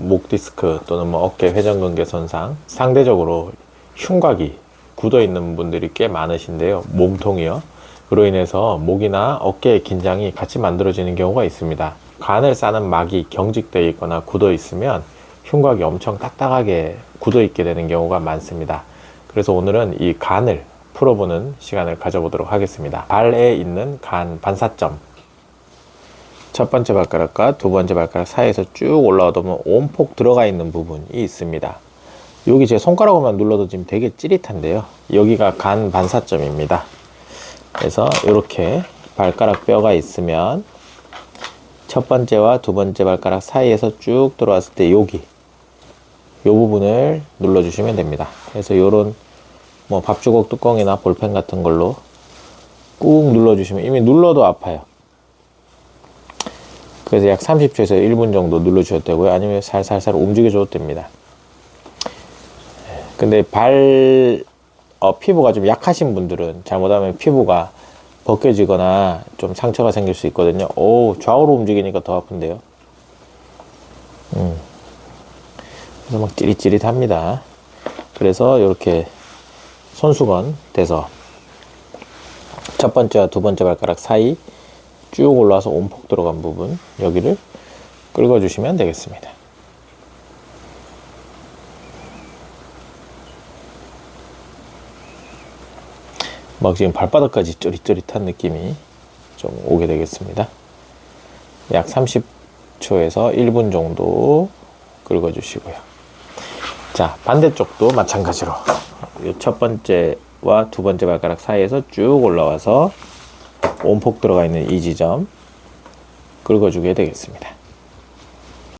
목 디스크 또는 뭐 어깨 회전근개 손상 상대적으로 흉곽이 굳어 있는 분들이 꽤 많으신데요. 몸통이요. 그로 인해서 목이나 어깨의 긴장이 같이 만들어지는 경우가 있습니다. 간을 싸는 막이 경직되어 있거나 굳어 있으면 흉곽이 엄청 딱딱하게 굳어 있게 되는 경우가 많습니다. 그래서 오늘은 이 간을 풀어보는 시간을 가져보도록 하겠습니다. 발에 있는 간 반사점. 첫 번째 발가락과 두 번째 발가락 사이에서 쭉 올라오다 보면 온폭 들어가 있는 부분이 있습니다. 여기 제 손가락으로만 눌러도 지금 되게 찌릿한데요. 여기가 간 반사점입니다. 그래서 이렇게 발가락 뼈가 있으면 첫 번째와 두 번째 발가락 사이에서 쭉 들어왔을 때 여기 이 부분을 눌러주시면 됩니다. 그래서 이런 뭐 밥주걱 뚜껑이나 볼펜 같은 걸로 꾹 눌러주시면 이미 눌러도 아파요. 그래서 약 30초에서 1분 정도 눌러주셔도 되고요. 아니면 살살살 움직여줘도 됩니다. 근데 발 어, 피부가 좀 약하신 분들은 잘못하면 피부가 벗겨지거나 좀 상처가 생길 수 있거든요. 오, 좌우로 움직이니까 더 아픈데요. 음. 그래서 막 찌릿찌릿합니다. 그래서 이렇게 손수건 돼서 첫 번째와 두 번째 발가락 사이 쭉 올라와서 온폭 들어간 부분 여기를 긁어주시면 되겠습니다. 막 지금 발바닥까지 쫄릿쫄릿한 느낌이 좀 오게 되겠습니다. 약 30초에서 1분 정도 긁어주시고요. 자, 반대쪽도 마찬가지로 이첫 번째와 두 번째 발가락 사이에서 쭉 올라와서 온폭 들어가 있는 이 지점 긁어주게 되겠습니다.